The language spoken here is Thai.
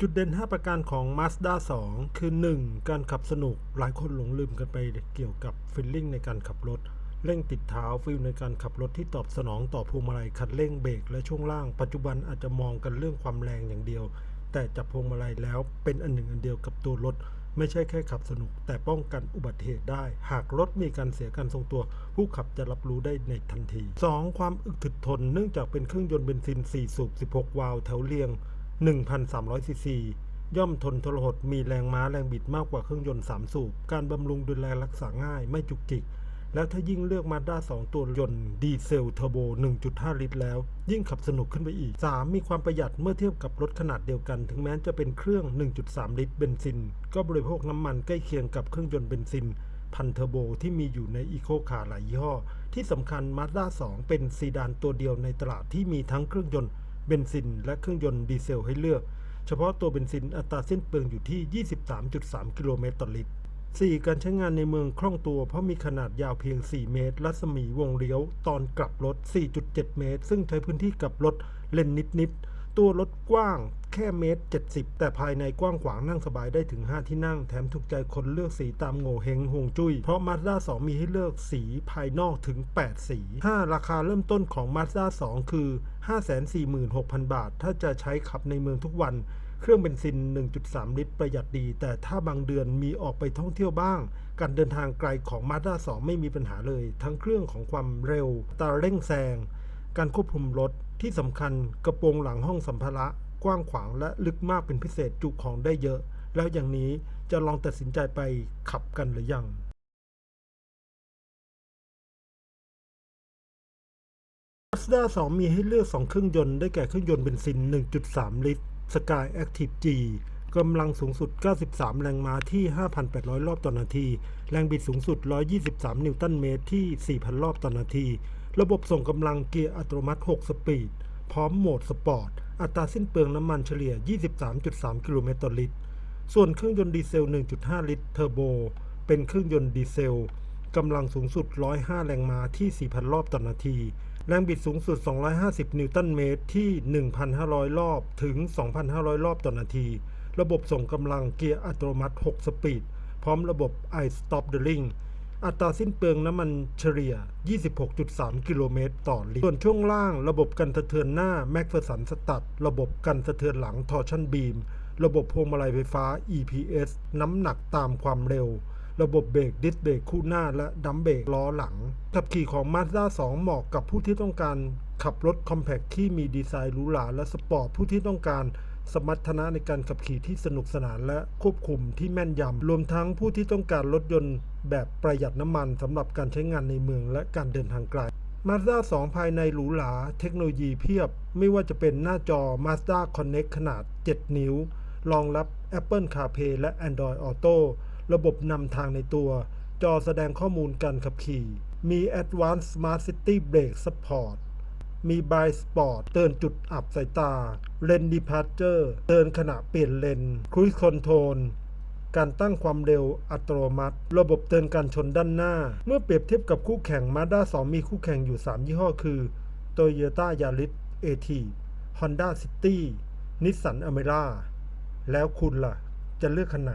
จุดเด่น 5 ประการของ Mazda 2 คือ 1. การขับสนุก หลายคนหลงลืมกันไปเกี่ยวกับฟีลลิ่งในการขับรถ เร่งติดเท้าฟิลในการขับรถที่ตอบสนองต่อพวงมาลัยคันเร่งเบรกและช่วงล่าง ปัจจุบันอาจจะมองกันเรื่องความแรงอย่างเดียว แต่จับพวงมาลัยแล้วเป็นอันหนึ่งอันเดียวกับตัวรถ ไม่ใช่แค่ขับสนุก แต่ป้องกันอุบัติเหตุได้ หากรถมีการเสียการทรงตัว ผู้ขับจะรับรู้ได้ในทันที 2. ความอึดถึกทนเนื่องจากเป็นเครื่องยนต์เบนซิน4สูบ16 วาล์วแถวเรียง 1,300ซีซีย่อมทนทรหดมีแรงม้าแรงบิดมากกว่าเครื่องยนต์ 3 สูบ การบำรุงดูแลรักษาง่ายไม่จุกจิก แล้วถ้ายิ่งเลือกมาด้า2 ตัวยนต์ดีเซลเทอร์โบ 1.5 ลิตรแล้ว ยิ่งขับสนุกขึ้นไปอีก 3. มีความประหยัดเมื่อเทียบกับรถขนาดเดียวกัน ถึงแม้จะเป็นเครื่อง 1.3 ลิตรเบนซิน ก็บริโภคน้ำมันใกล้เคียงกับเครื่องยนต์เบนซิน พันเทอร์โบที่มีอยู่ในอีโคคาร์หลายยี่ห้อที่สำคัญ Mazda 2เป็นซีดานตัวเดียวในตลาดที่มีทั้งเครื่องยนต์ เบนซิน และเครื่องยนต์ดีเซลให้เลือก เฉพาะตัวเบนซินอัตราสิ้นเปลืองอยู่ที่ 23.3 กิโลเมตรต่อลิตร 4. การใช้งานในเมืองคล่องตัวเพราะมีขนาดยาวเพียง 4 เมตร รัศมีวงเลี้ยว ตอนกลับรถ 4.7 เมตร ซึ่งใช้พื้นที่กลับรถเลนนิดๆตัวรถกว้าง แค่เมตร 70 แต่ภายในกว้างขวางนั่งสบายได้ถึง 5 ที่นั่ง แถมถูกใจคนเลือกสีตามโง่เฮงฮวงจุ้ย เพราะ Mazda 2 มีให้เลือกสีภายนอกถึง 8 สี 5. ราคาเริ่มต้นของ Mazda 2 คือ 546,000 บาท ถ้าจะใช้ขับในเมืองทุกวัน เครื่องเบนซิน 1.3 ลิตรประหยัดดี แต่ถ้าบางเดือนมีออกไปท่องเที่ยวบ้าง การเดินทางไกลของ Mazda 2 ไม่มีปัญหาเลย ทั้งเครื่องของความเร็วตาเร่งแซงการควบคุมรถที่สำคัญกระโปรงหลังห้องสัมภาระ กว้างขวางและลึกมากเป็นพิเศษจุของได้เยอะ แล้วอย่างนี้จะลองตัดสินใจไปขับกันหรือยัง Mazda 2มีให้เลือก 2 เครื่องยนต์ได้แก่เครื่องยนต์เบนซิน 1.3 ลิตร Sky Active G กำลังสูงสุด 93 แรงม้าที่ 5,800 รอบต่อนาที แรงบิดสูงสุด 123 นิวตันเมตรที่ 4,000 รอบต่อนาที ระบบส่งกำลังเกียร์อัตโนมัติ 6 สปีด พร้อมโหมดสปอร์ต อัตราสิ้นเปลืองน้ำมันเฉลี่ย 23.3 กิโลเมตรต่อลิตร ส่วนเครื่องยนต์ดีเซล 1.5 ลิตรเทอร์โบ เป็นเครื่องยนต์ดีเซลกำลังสูงสุด 105 แรงม้าที่ 4,000 รอบต่อนาที แรงบิดสูงสุด 250 นิวตันเมตรที่ 1,500 รอบถึง 2,500 รอบต่อนาที ระบบส่งกำลังเกียร์อัตโนมัติ 6 สปีด พร้อมระบบ i stop the ring อัตราสิ้นเปลืองน้ำมันเฉลี่ย 26.3 กิโลเมตรต่อลิตร ส่วนช่วงล่างระบบกันสะเทือนหน้าแม็กเฟอร์สันสตัด ระบบกันสะเทือนหลังทอร์ชันบีม ระบบพวงมาลัยไฟฟ้า EPS น้ำหนักตามความเร็ว ระบบเบรกดิสเบรกคู่หน้าและดัมเบรกล้อหลัง ขับขี่ของ Mazda 2 เหมาะกับผู้ที่ต้องการขับรถคอมแพคที่มีดีไซน์หรูหราและสปอร์ตผู้ที่ต้องการ สมรรถนะในการขับขี่ที่สนุกสนานและควบคุมที่แม่นยำ รวมทั้งผู้ที่ต้องการรถยนต์แบบประหยัดน้ำมันสำหรับการใช้งานในเมืองและการเดินทางไกล Mazda 2 ภายในหรูหรา เทคโนโลยีเพียบ ไม่ว่าจะเป็นหน้าจอ Mazda Connect ขนาด 7 นิ้ว รองรับ Apple CarPlay และ Android Auto ระบบนำทางในตัว จอแสดงข้อมูลการขับขี่ มี Advanced Smart City Brake Support มี By Sport เตือนจุดอับสายตา Lane Departure เตือนขณะเปลี่ยนเลน Cruise Control การตั้งความเร็วอัตโนมัติ ระบบเตือนการชนด้านหน้า เมื่อเปรียบเทียบกับคู่แข่ง Mazda 2 มีคู่แข่งอยู่ 3 ยี่ห้อคือ Toyota Yaris AT Honda City Nissan Almera แล้วคุณล่ะ จะเลือกคันไหน